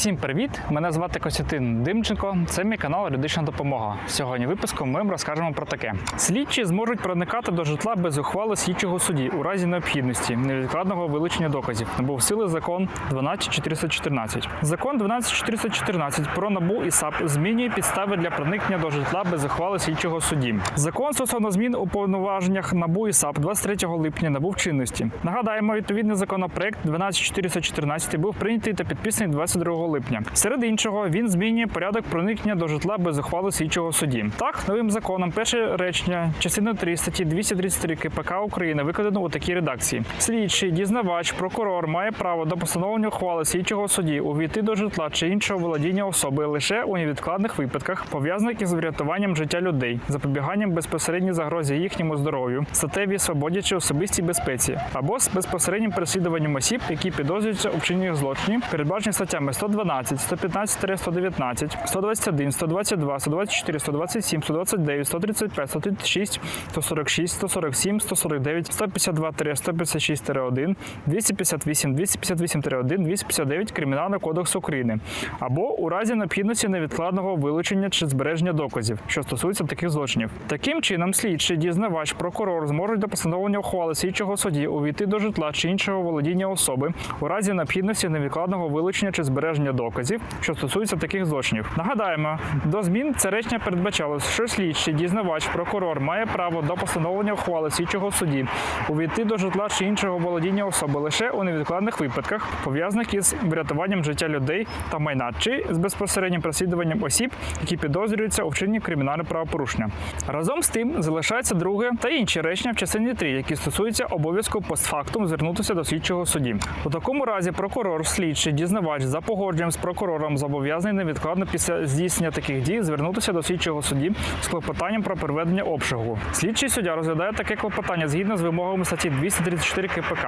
Всім привіт! Мене звати Костянтин Димченко. Це мій канал Юридична допомога. Сьогодні випуском ми вам розкажемо про таке: слідчі зможуть проникати до житла без ухвали слідчого судді у разі необхідності невідкладного вилучення доказів. Набув сили закон 12414. Закон 12414 про набу і САП змінює підстави для проникнення до житла без ухвали слідчого судді. Закон стосовно змін у повноваженнях набу і САП 23 липня набув чинності. Нагадаємо, відповідний законопроект 12414 був прийнятий та підписаний 22 липня. Серед іншого, він змінює порядок проникнення до житла без ухвали слідчого судді. Так, новим законом перше речення частини 3 статті 233 КПК України викладено у такій редакції: слідчий, дізнавач, прокурор має право до постановлення ухвали слідчого судді увійти до житла чи іншого володіння особи лише у невідкладних випадках, пов'язаних із врятуванням життя людей, запобіганням безпосередній загрозі їхньому здоров'ю, статевій свободі чи особистій безпеці, або з безпосереднім переслідуванням осіб, які підозрюються у вчиненні злочинів, передбачені статтями 112, 115 119, 121, 122, 124, 127, 129, 135, 136, 146, 147, 149, 152 156 1 258, 258 1 259 Кримінального кодексу України або у разі необхідності невідкладного вилучення чи збереження доказів, що стосуються таких злочинів. Таким чином, слідчий, дізнавач, прокурор зможуть до постановлення ухвали слідчого судді увійти до житла чи іншого володіння особи у разі необхідності невідкладного вилучення чи збереження доказів, що стосуються таких злочинів. Нагадаємо, до змін це речення передбачалось, що слідчий, дізнавач, прокурор має право до постановлення ухвали слідчого судді увійти до житла чи іншого володіння особи лише у невідкладних випадках, пов'язаних із врятуванням життя людей та майна, чи з безпосереднім переслідуванням осіб, які підозрюються у вчиненні кримінального правопорушення. Разом з тим залишається друге та інші речення в частині 3, які стосуються обов'язку постфактум звернутися до слідчого судді. У такому разі прокурор, слідчий, дізнавач за погодженням з прокурором зобов'язаний невідкладно після здійснення таких дій звернутися до слідчого судді з клопотанням про проведення обшуку. Слідчий суддя розглядає таке клопотання згідно з вимогами статті 234 КПК,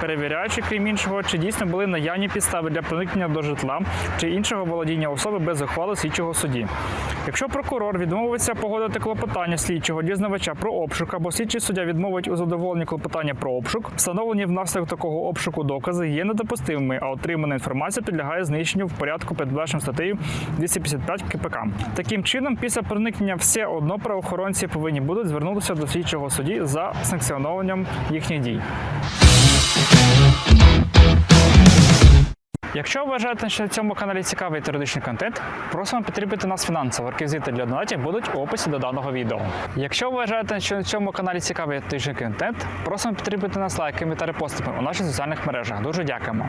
перевіряючи, крім іншого, чи дійсно були наявні підстави для проникнення до житла чи іншого володіння особи без ухвали слідчого судді. Якщо прокурор відмовиться погодити клопотання слідчого дізнавача про обшук або слідчий суддя відмовить у задоволенні клопотання про обшук, встановлені внаслідок такого обшуку докази є недопустимими, а отримана інформація підлягає знищенню в порядку передбаченим статтею 255 КПК. Таким чином, після проникнення все одно правоохоронці повинні будуть звернутися до слідчого судді за санкціонованням їхніх дій. Якщо вважаєте, що на цьому каналі цікавий теоретичний контент, просимо підтримати нас фінансово. Реквізити для донатів будуть у описі до даного відео. Якщо вважаєте, що на цьому каналі цікавий теоретичний контент, просимо підтримати нас лайками та репостами у наших соціальних мережах. Дуже дякуємо.